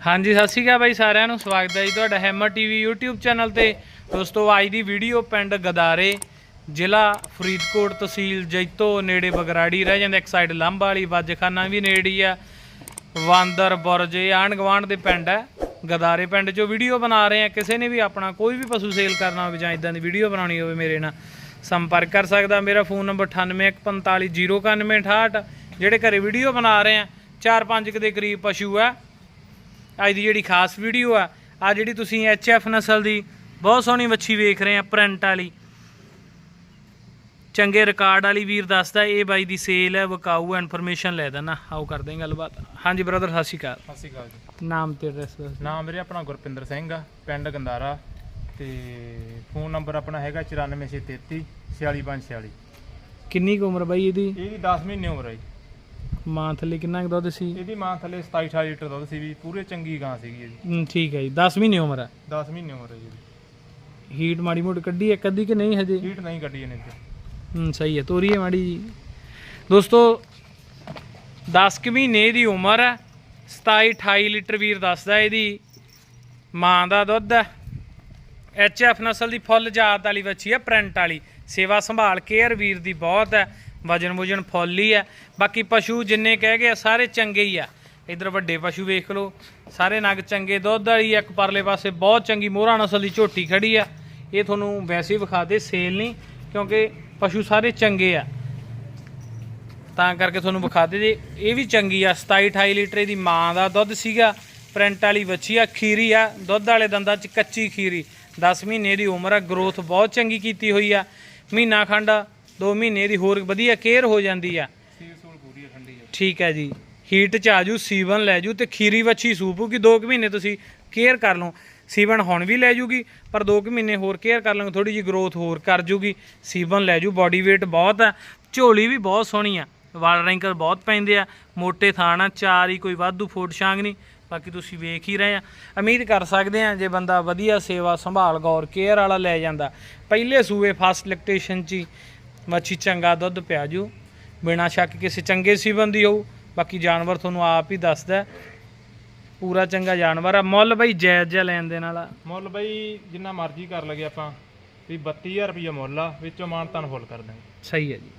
ਹਾਂਜੀ, ਸਤਿ ਸ਼੍ਰੀ ਅਕਾਲ ਬਾਈ ਸਾਰਿਆਂ ਨੂੰ। ਸਵਾਗਤ ਹੈ ਜੀ ਤੁਹਾਡਾ ਹੈਮਰ ਟੀਵੀ YouTube ਚੈਨਲ ਤੇ। ਦੋਸਤੋ, ਅੱਜ ਦੀ ਵੀਡੀਓ ਪਿੰਡ ਗਦਾਰੇ, ਜ਼ਿਲ੍ਹਾ ਫਰੀਦਕੋਟ ਤਹਿਸੀਲ ਜੈਤੋ, ਨੇੜੇ ਬਗਰਾੜੀ ਰਹਿ ਜਾਂਦਾ ਇੱਕ ਸਾਈਡ ਲੰਬ ਵਾਲੀ, ਵੱਜਖਾਨਾ ਵੀ ਨੇੜੀ ਹੀ ਆ। ਵਾਂਦਰ ਬੁਰਜ, ਇਹ ਆਂਢ ਗੁਆਂਢ ਦੇ ਪਿੰਡ ਹੈ। ਗਦਾਰੇ ਪਿੰਡ 'ਚੋਂ ਵੀਡੀਓ ਬਣਾ ਰਹੇ ਆ। ਕਿਸੇ ਨੇ ਵੀ ਆਪਣਾ ਕੋਈ ਵੀ ਪਸ਼ੂ ਸੇਲ ਕਰਨਾ ਹੋਵੇ ਜਾਂ ਇਦਾਂ ਦੀ ਵੀਡੀਓ ਬਣਾਉਣੀ ਹੋਵੇ, ਮੇਰੇ ਨਾਲ ਸੰਪਰਕ ਕਰ ਸਕਦਾ। ਮੇਰਾ ਫੋਨ ਨੰਬਰ 9815409168 ਜਿਹੜੇ ਘਰੇ ਵੀਡੀਓ ਬਣਾ ਰਹੇ ਆ 4-5 ਦੇ ਕਰੀਬ ਪਸ਼ੂ ਆ। ਅੱਜ ਦੀ ਜਿਹੜੀ ਖਾਸ ਵੀਡੀਓ ਆ ਆ ਜਿਹੜੀ ਤੁਸੀਂ ਐਫ ਨਸਲ ਦੀ ਬਹੁਤ ਸੋਹਣੀ ਵੱਛੀ ਵੇਖ ਰਹੇ ਆ ਪ੍ਰਿੰਟ ਵਾਲੀ। ਚੰਗੇ ਰਿਕਾਰਡ ਵਾਲੀ ਵੀਰ ਦੱਸਦਾ ਇਹ ਬਾਈ ਦੀ ਸੇਲ ਹੈ ਵਕਾਊ ਇਨਫੋਰਮੇਸ਼ਨ ਲੈ ਦੇਣਾ ਆਓ ਕਰਦੇ ਹਾਂ ਗੱਲਬਾਤ। ਹਾਂਜੀ ਬ੍ਰਦਰ ਸਤਿ ਸ਼੍ਰੀ ਅਕਾਲ। ਸਤਿ ਸ਼੍ਰੀ ਅਕਾਲ ਜੀ। ਨਾਮ ਤੇ ਐਡਰੈਸ ਨਾਮ ਵੀਰੇ ਆਪਣਾ ਗੁਰਪਿੰਦਰ ਸਿੰਘ ਆ ਪਿੰਡ ਗੰਦਾਰਾ। ਤੇ ਫੋਨ ਨੰਬਰ ਆਪਣਾ ਹੈਗਾ 94633 46546 ਕਿੰਨੀ ਕੁ ਉਮਰ ਬਾਈ ਇਹਦੀ? ਇਹਦੀ 10 ਮਹੀਨੇ ਉਮਰ ਹੈ ਜੀ। ਮਾਂ ਥੱਲੇ ਕਿੰਨਾ ਕੁ ਦੁੱਧ ਸੀ? ਇਹਦੀ ਮਾਂ ਥੱਲੇ 27 28 ਲੀਟਰ ਦੁੱਧ ਸੀ ਵੀ ਪੂਰੇ ਚੰਗੀ ਗਾਂ ਸੀਗੀ ਇਹਦੀ। ਹਮ, ਠੀਕ ਹੈ ਜੀ। 10 ਮਹੀਨੇ ਉਮਰ ਹੈ? 10 ਮਹੀਨੇ ਉਮਰ ਹੈ ਜੀ ਇਹਦੀ। ਹੀਟ ਮਾੜੀ ਮੋਟੀ ਕੱਢੀ ਇੱਕ ਅੱਧੀ ਕਿ ਨਹੀਂ ਹਜੇ? ਹੀਟ ਨਹੀਂ ਕੱਢੀ ਇਹਨੇ ਤੇ। ਹੂੰ ਸਹੀ ਹੈ ਤੋਰੀ ਹੈ ਮਾੜੀ ਜੀ। ਦੋਸਤੋ 10 ਕੁ ਮਹੀਨੇ ਦੀ ਉਮਰ ਹੈ। 27 28 ਲੀਟਰ ਵੀਰ ਦੱਸਦਾ ਇਹਦੀ ਮਾਂ ਦਾ ਦੁੱਧ ਹੈ। ਐਫ ਨਸਲ ਦੀ ਫੁੱਲ ਜਾਤ ਵਾਲੀ ਵੱਛੀ ਹੈ ਪ੍ਰਿੰਟ ਵਾਲੀ। ਸੇਵਾ ਸੰਭਾਲ ਕੇਅਰ ਵੀਰ ਦੀ ਬਹੁਤ ਹੈ। ਵਜਨ ਵੁਜਨ ਫੁੱਲ ਹੀ ਹੈ ਬਾਕੀ ਪਸ਼ੂ ਜਿੰਨੇ ਕਹਿ ਗਏ ਆ, ਸਾਰੇ ਚੰਗੇ ਹੀ ਆ। ਇਧਰ ਵੱਡੇ ਪਸ਼ੂ ਵੇਖ ਲਓ ਸਾਰੇ ਨਗ ਚੰਗੇ ਦੁੱਧ ਵਾਲੀ ਆ, ਇੱਕ ਪਰਲੇ ਪਾਸੇ ਬਹੁਤ ਚੰਗੀ ਮੋਹਰਾ ਨਸਲ ਦੀ ਝੋਟੀ ਖੜੀ ਆ। ਇਹ ਤੁਹਾਨੂੰ ਵੈਸੇ ਹੀ ਵਿਖਾ ਦੇ ਸੇਲ ਨਹੀਂ ਕਿਉਂਕਿ ਪਸ਼ੂ ਸਾਰੇ ਚੰਗੇ ਆ। ਤਾਂ ਕਰਕੇ ਤੁਹਾਨੂੰ ਵਿਖਾ ਦੇ ਜੇ ਇਹ ਵੀ ਚੰਗੀ ਆ। 27 28 ਲੀਟਰ ਦੀ ਮਾਂ ਦਾ ਦੁੱਧ ਸੀਗਾ ਪ੍ਰਿੰਟ ਵਾਲੀ ਵੱਛੀ ਆ ਖੀਰੀ ਆ। ਦੁੱਧ ਵਾਲੇ ਦੰਦਾਂ 'ਚ ਕੱਚੀ ਖੀਰੀ। 10 ਮਹੀਨੇ ਦੀ ਉਮਰ ਆ ਗਰੋਥ ਬਹੁਤ ਚੰਗੀ ਕੀਤੀ ਹੋਈ ਆ। ਮਹੀਨਾ ਖੰਡ 2 ਮਹੀਨੇ ਦੀ ਹੋਰ ਵਧੀਆ ਕੇਅਰ ਹੋ ਜਾਂਦੀ ਆ। ਸੂਲ ਪੂਰੀ ਠੰਡੀ ਠੀਕ ਹੈ ਜੀ। ਹੀਟ ਚ ਆਜੂ ਸੀਵਨ ਲੈ ਜੂ ਤੇ ਖੀਰੀ ਵੱਛੀ ਸੂਪੂਗੀ 2 ਕੁ ਮਹੀਨੇ ਤੁਸੀਂ ਕੇਅਰ ਕਰ ਲਓ। ਸੀਵਨ ਹੁਣ ਵੀ ਲੈ ਜੂਗੀ ਪਰ 2 ਕੁ ਮਹੀਨੇ ਹੋਰ ਕੇਅਰ ਕਰ ਲਓਗੇ ਥੋੜੀ ਜੀ ਗਰੋਥ ਹੋਰ ਕਰ ਜੂਗੀ। ਸੀਵਨ ਲੈ ਜੂ ਬਾਡੀ weight ਬਹੁਤ ਆ। ਝੋਲੀ ਵੀ ਬਹੁਤ ਸੋਹਣੀ ਆ। ਵਾਲ ਰੈਂਕਰ ਬਹੁਤ ਪੈਂਦੇ ਆ। ਮੋٹے ਥਾਣਾ ਚਾਰ ਹੀ ਕੋਈ ਵਾਧੂ ਫੋਟ ਛਾਂਗ ਨਹੀਂ। ਬਾਕੀ ਤੁਸੀਂ ਵੇਖ ਹੀ ਰਹੇ ਆ। ਉਮੀਦ ਕਰ ਸਕਦੇ ਆ ਜੇ ਬੰਦਾ ਵਧੀਆ ਸੇਵਾ ਸੰਭਾਲ ਗੌਰ ਕੇਅਰ ਵਾਲਾ ਲੈ ਜਾਂਦਾ। ਪਹਿਲੇ ਸੂਏ ਫਸਟ ਲੈਕਟੇਸ਼ਨ ਚ ਹੀ ਮੱਛੀ ਚੰਗਾ ਦੁੱਧ ਪਿਆ ਜੂ। ਬਿਨਾਂ ਸ਼ੱਕ ਕਿਸੇ ਚੰਗੇ ਸੀਵਨ ਦੀ ਹੋਊ। ਬਾਕੀ ਜਾਨਵਰ ਤੁਹਾਨੂੰ ਆਪ ਹੀ ਦੱਸਦਾ। ਪੂਰਾ ਚੰਗਾ ਜਾਨਵਰ ਆ। ਮੁੱਲ ਬਈ ਜਾਇਜ਼ ਜਿਹਾ ਲੈਣ ਦੇ ਨਾਲ ਮੁੱਲ ਬਈ ਜਿੰਨਾ ਮਰਜ਼ੀ ਕਰ ਲਗੇ ਆਪਾਂ। ਵੀ 32000 ਰੁਪਏ ਮੁੱਲ ਆ। ਵਿੱਚੋਂ ਮਾਨ ਤਾਨ ਫੁੱਲ ਕਰ ਦਾਂਗੇ ਸਹੀ ਹੈ ਜੀ।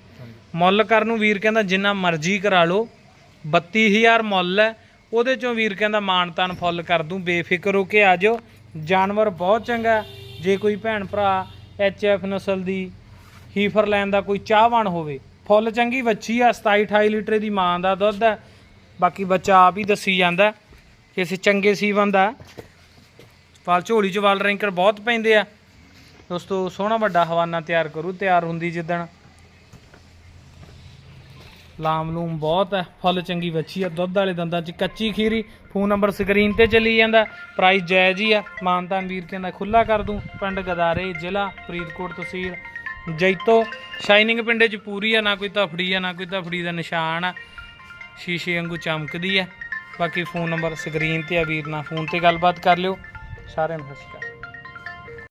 ਮੁੱਲ ਕਰਨ ਨੂੰ ਵੀਰ ਕਹਿੰਦਾ ਜਿੰਨਾ ਮਰਜ਼ੀ ਕਰਾ ਲਓ। 32000 ਮੁੱਲ ਹੈ। ਉਹਦੇ ਚੋਂ ਵੀਰ ਕਹਿੰਦਾ ਮਾਨਤਾਨ ਫੁੱਲ ਕਰ ਦੂੰ। ਬੇਫਿਕਰ ਹੋ ਕੇ ਆ ਜਾਓ। ਜਾਨਵਰ ਬਹੁਤ ਚੰਗਾ। ਜੇ ਕੋਈ ਭੈਣ ਭਰਾ ਐਫ ਨਸਲ ਦੀ ਹੀਫਰ ਲੈਣ ਦਾ ਕੋਈ ਚਾਹਵਾਨ ਹੋਵੇ। ਫੁੱਲ ਚੰਗੀ ਵੱਛੀ ਆ 27 28 ਲੀਟਰ ਦੀ ਮਾਂ ਦਾ ਦੁੱਧ ਹੈ। ਬਾਕੀ ਬੱਚਾ ਆਪ ਹੀ ਦੱਸੀ ਜਾਂਦਾ ਕਿਸੇ ਚੰਗੇ ਸੀਵਨ ਦਾ ਫਲ ਝੋਲੀ ਚ ਵਾਲ ਰੈਂਕਰ ਬਹੁਤ ਪੈਂਦੇ ਆ। ਦੋਸਤੋ, ਸੋਹਣਾ ਵੱਡਾ ਹਵਾਨਾ ਤਿਆਰ ਕਰੂ, ਤਿਆਰ ਹੁੰਦੀ ਜਿੱਦਣ। ਲਾਮ ਲੂਮ ਬਹੁਤ ਹੈ, ਫੁੱਲ ਚੰਗੀ ਵੱਛੀ ਆ, ਦੁੱਧ ਵਾਲੇ ਦੰਦਾਂ 'ਚ ਕੱਚੀ ਖੀਰੀ, ਫੋਨ ਨੰਬਰ ਸਕਰੀਨ ਤੇ ਚੱਲੀ ਜਾਂਦਾ ਪ੍ਰਾਈਸ ਜਾਇਜ਼ ਹੀ ਆ। ਮਾਨਤਾਨ ਵੀਰ ਕਹਿੰਦਾ ਖੁੱਲਾ ਕਰ ਦੂੰ, ਪਿੰਡ ਗਦਾਰੇ ਜ਼ਿਲ੍ਹਾ ਫਰੀਦਕੋਟ ਤਹਿਸੀਲ ਜੈਤੋ ਸ਼ਾਈਨਿੰਗ ਪਿੰਡੇ 'ਚ ਪੂਰੀ ਆ, ਨਾ ਕੋਈ ਤਫੜੀ ਆ, ਨਾ ਕੋਈ ਤਫੜੀ ਦਾ ਨਿਸ਼ਾਨ ਆ। ਸ਼ੀਸ਼ੇ ਵਾਂਗੂ ਚਮਕਦੀ ਆ। ਬਾਕੀ ਫੋਨ ਨੰਬਰ ਸਕਰੀਨ ਤੇ ਆ, ਵੀਰ ਨਾਲ ਫੋਨ ਤੇ ਗੱਲਬਾਤ ਕਰ ਲਿਓ। ਸਾਰਿਆਂ ਨੂੰ ਸਤਿ ਸ਼੍ਰੀ ਅਕਾਲ।